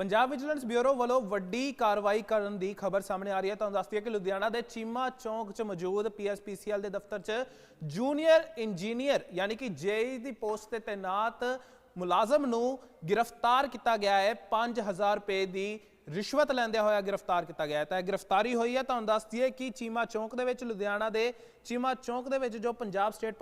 Punjab vigilance bureau ਵੱਲੋਂ ਵੱਡੀ ਕਾਰਵਾਈ ਕਰਨ ਦੀ ਖਬਰ ਸਾਹਮਣੇ ਆ ਰਹੀ ਹੈ। ਤੁਹਾਨੂੰ ਦੱਸਦੀ ਹੈ ਕਿ ਲੁਧਿਆਣਾ ਦੇ ਚੀਮਾ ਚੌਂਕ 'ਚ ਮੌਜੂਦ ਪੀਐਸਪੀਸੀਐਲ ਦੇ ਦਫ਼ਤਰ 'ਚ ਜੂਨੀਅਰ ਇੰਜੀਨੀਅਰ, ਯਾਨੀ ਕਿ ਜੇਈ ਦੀ ਪੋਸਟ ਤੇ ਤੈਨਾਤ ਮੁਲਾਜ਼ਮ ਨੂੰ ਗ੍ਰਿਫਤਾਰ ਕੀਤਾ ਗਿਆ ਹੈ। 5000 ਰੁਪਏ ਦੀ ਰਿਸ਼ਵਤ ਲੈਂਦਿਆਂ ਹੋਇਆ ਗ੍ਰਿਫਤਾਰ ਕੀਤਾ ਗਿਆ ਹੈ। ਤਾਂ ਇਹ ਗ੍ਰਿਫਤਾਰੀ ਹੋਈ ਹੈ। ਤੁਹਾਨੂੰ ਦੱਸ ਦਈਏ ਕਿ ਚੀਮਾ ਚੌਂਕ ਦੇ ਵਿੱਚ ਲੁਧਿਆਣਾ ਦੇ ਚੀਮਾ ਚੌਂਕ ਦੇ ਵਿੱਚ ਜੋ Punjab state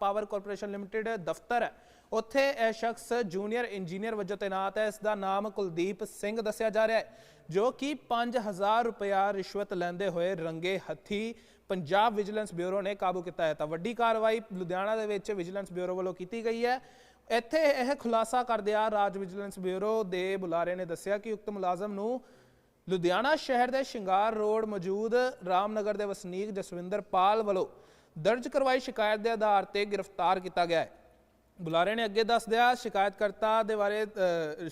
power corporation limited ਦਫ਼ਤਰ ਹੈ ਉੱਥੇ ਇਹ ਸ਼ਖਸ ਜੂਨੀਅਰ ਇੰਜੀਨੀਅਰ ਵਜੋਂ ਤੈਨਾਤ ਹੈ। ਇਸ ਦਾ ਨਾਮ ਕੁਲਦੀਪ ਸਿੰਘ ਦੱਸਿਆ ਜਾ ਰਿਹਾ ਹੈ, ਜੋ ਕਿ 5000 ਰੁਪਇਆ ਰਿਸ਼ਵਤ ਲੈਂਦੇ ਹੋਏ ਰੰਗੇ ਹੱਥੀ ਪੰਜਾਬ ਵਿਜੀਲੈਂਸ ਬਿਊਰੋ ਨੇ ਕਾਬੂ ਕੀਤਾ ਹੈ। ਤਾਂ ਵੱਡੀ ਕਾਰਵਾਈ ਲੁਧਿਆਣਾ ਦੇ ਵਿੱਚ ਵਿਜੀਲੈਂਸ ਬਿਊਰੋ ਵੱਲੋਂ ਕੀਤੀ ਗਈ ਹੈ। ਇੱਥੇ ਇਹ ਖੁਲਾਸਾ ਕਰਦਿਆਂ ਰਾਜ ਵਿਜੀਲੈਂਸ ਬਿਊਰੋ ਦੇ ਬੁਲਾਰੇ ਨੇ ਦੱਸਿਆ ਕਿ ਉਕਤ ਮੁਲਾਜ਼ਮ ਨੂੰ ਲੁਧਿਆਣਾ ਸ਼ਹਿਰ ਦੇ ਸ਼ਿੰਗਾਰ ਰੋਡ ਮੌਜੂਦ ਰਾਮਨਗਰ ਦੇ ਵਸਨੀਕ ਜਸਵਿੰਦਰ ਪਾਲ ਵੱਲੋਂ ਦਰਜ ਕਰਵਾਈ ਸ਼ਿਕਾਇਤ ਦੇ ਆਧਾਰ ਤੇ ਗ੍ਰਿਫਤਾਰ ਕੀਤਾ ਗਿਆ ਹੈ। ਬੁਲਾਰੇ ਨੇ ਅੱਗੇ ਦੱਸਦਿਆਂ ਸ਼ਿਕਾਇਤਕਰਤਾ ਦੇ ਬਾਰੇ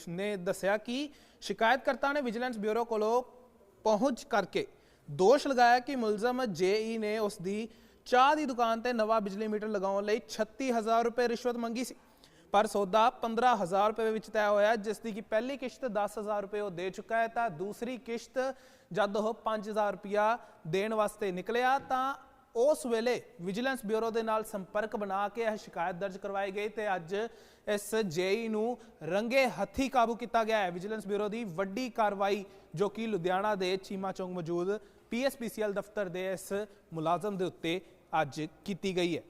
ਨੇ ਦੱਸਿਆ ਕਿ ਸ਼ਿਕਾਇਤਕਰਤਾ ਨੇ ਵਿਜੀਲੈਂਸ ਬਿਊਰੋ ਕੋਲੋਂ ਪਹੁੰਚ ਕਰਕੇ ਦੋਸ਼ ਲਗਾਇਆ ਕਿ ਮੁਲਜ਼ਮ ਜੇਈ ਨੇ ਉਸ ਦੀ ਚਾਹ ਦੀ ਦੁਕਾਨ ਤੇ ਨਵਾਂ ਬਿਜਲੀ ਮੀਟਰ ਲਗਾਉਣ ਲਈ 36000 ਰੁਪਏ ਰਿਸ਼ਵਤ ਮੰਗੀ ਸੀ। ਪਰ ਸੌਦਾ 15000 ਰੁਪਏ ਵਿੱਚ ਤੈਅ ਹੋਇਆ, ਜਿਸ ਦੀ ਕਿ ਪਹਿਲੀ ਕਿਸ਼ਤ 10000 ਰੁਪਏ ਉਹ ਦੇ ਚੁੱਕਾ ਹੈ, ਤਾਂ ਦੂਸਰੀ ਕਿਸ਼ਤ ਜਦ ਉਹ 5000 ਰੁਪਇਆ ਦੇਣ ਵਾਸਤੇ ਨਿਕਲਿਆ, ਤਾਂ ਉਸ ਵੇਲੇ ਵਿਜੀਲੈਂਸ ਬਿਊਰੋ ਦੇ ਨਾਲ ਸੰਪਰਕ ਬਣਾ ਕੇ ਇਹ ਸ਼ਿਕਾਇਤ ਦਰਜ ਕਰਵਾਈ ਗਈ ਤੇ ਅੱਜ ਇਸ ਜੇਈ ਨੂੰ ਰੰਗੇ ਹੱਥੀ ਕਾਬੂ ਕੀਤਾ ਗਿਆ ਹੈ। ਵਿਜੀਲੈਂਸ ਬਿਊਰੋ ਦੀ ਵੱਡੀ ਕਾਰਵਾਈ ਜੋ ਕਿ ਲੁਧਿਆਣਾ ਦੇ ਚੀਮਾ ਚੌਂਕ ਮੌਜੂਦ ਪੀਐਸਪੀਸੀਐਲ ਦਫ਼ਤਰ ਦੇ ਇਸ ਮੁਲਾਜ਼ਮ ਦੇ ਉੱਤੇ ਅੱਜ ਕੀਤੀ ਗਈ ਹੈ।